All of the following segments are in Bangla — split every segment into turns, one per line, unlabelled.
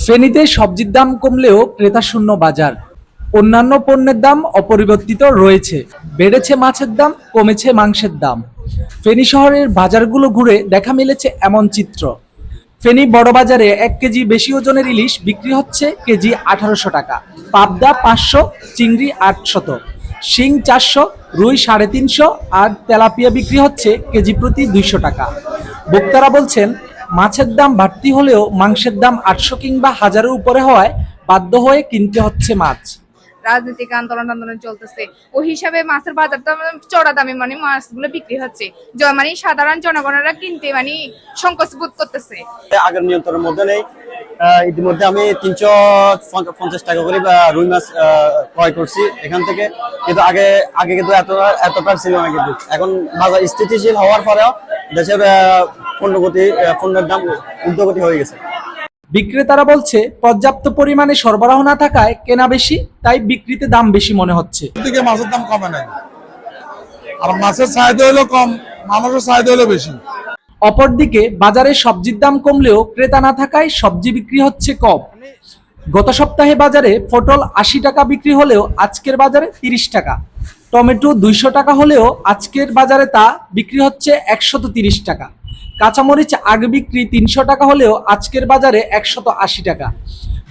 ফেনীতে সবজির দাম কমলেও ক্রেতা শূন্য বাজার। অন্যান্য পণ্যের দাম অপরিবর্তিত রয়েছে। বেড়েছে মাছের দাম, কমেছে মাংসের দাম। ফেনী শহরের বাজারগুলো ঘুরে দেখা মিলেছে এমন চিত্র। ফেনী বড় বাজারে এক কেজি বেশি ওজনের ইলিশ বিক্রি হচ্ছে কেজি আঠারোশো টাকা। পাবদা পাঁচশো, চিংড়ি আটশত। শিং চারশো, রুই সাড়ে তিনশো আর তেলাপিয়া বিক্রি হচ্ছে কেজি প্রতি দুইশো টাকা। বক্তারা বলছেন মাছের দাম বাড়তি হলেও মাংসের দাম আটশো কিংবা হাজারের উপরে হওয়ায় বাধ্য হয়ে কিনতে হচ্ছে মাছ।
রাজনৈতিক আন্দোলন আন্দোলন চলতেছে। ওই হিসাবে মাছের বাজার দাম চড়া দামে মানে মাছগুলো বিক্রি হচ্ছে। মানে সাধারণ জনগণেরা কিনতে মানে সংকোচ বোধ করতেছে।
আগের নিয়ন্ত্রণের মধ্যে নেই। ইতিমধ্যে আমি তিনশো পঞ্চাশ টাকা করে রুই মাছ আহ, ক্রয় করছি এখান থেকে। কিন্তু আগে আগে কিন্তু এত এতটা ছিল না কিন্তু। এখন বাজার স্থিতিশীল হওয়ার পরেও দেশের আহ, পণ্যগতি আহ, পণ্যের দাম ঊর্ধ্বগতি হয়ে গেছে।
বিক্রেতারা বলছে পর্যাপ্ত পরিমাণে সরবরাহ না থাকায় কেনা বেশি তাই বিক্রিতে দাম বেশি মনে হচ্ছে।
দিকে মাছের দাম কমে নাই। আর মাছের চাহিদা হলো কম মানুষের চাহিদা হলো বেশি।
অপরদিকে বাজারে সবজির দাম কমলেও ক্রেতা না থাকায় সবজি বিক্রি হচ্ছে কম। গত সপ্তাহে বাজারে পটল আশি টাকা বিক্রি হলেও আজকের বাজারে তিরিশ টাকা। টমেটো দুইশো টাকা হলেও আজকের বাজারে তা বিক্রি হচ্ছে একশত তিরিশ টাকা। কাঁচামরিচ আগে বিক্রি তিনশো টাকা হলেও আজকের বাজারে একশত আশি টাকা।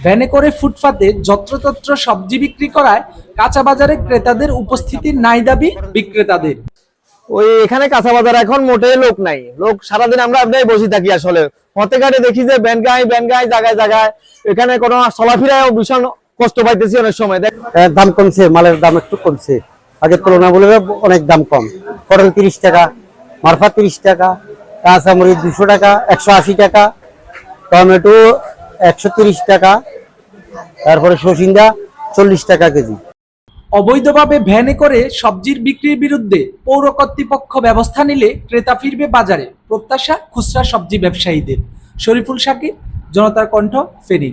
ভ্যানে করে ফুটপাতে যত্রতত্র সবজি বিক্রি করায় কাঁচা বাজারে ক্রেতাদের উপস্থিতির নাই দাবি বিক্রেতাদের।
ওই এখানে কাঁচা বাজার এখন মোটেই লোক নাই। লোক সারাদিন আমরা আপনাই বসে থাকি আসলে। হতে ঘাটে দেখি যে ব্যানগাই ব্যানগাই জায়গায় জায়গায়। এখানে কোনো চলাফেরাও ভীষণ কষ্ট পাইতেছি অনেক সময়। দেখ
দাম কমছে, মালের দাম একটু কমছে। আগের তুলনা বলে অনেক দাম কম। পটল তিরিশ টাকা, মারফা তিরিশ টাকা, কাঁচামরিচ দুশো টাকা, একশো আশি টাকা, টমেটো একশো তিরিশ টাকা, তারপরে সসিন্দা চল্লিশ টাকা কেজি।
অবৈধভাবে ভ্যানে করে সবজির বিক্রির বিরুদ্ধে পৌর কর্তৃপক্ষ ব্যবস্থা নিলে ক্রেতা ফিরবে বাজারে। প্রত্যাশা খুচরা সবজি ব্যবসায়ীদের। শরীফুল সাকিব জনতার কণ্ঠ, ফেনী।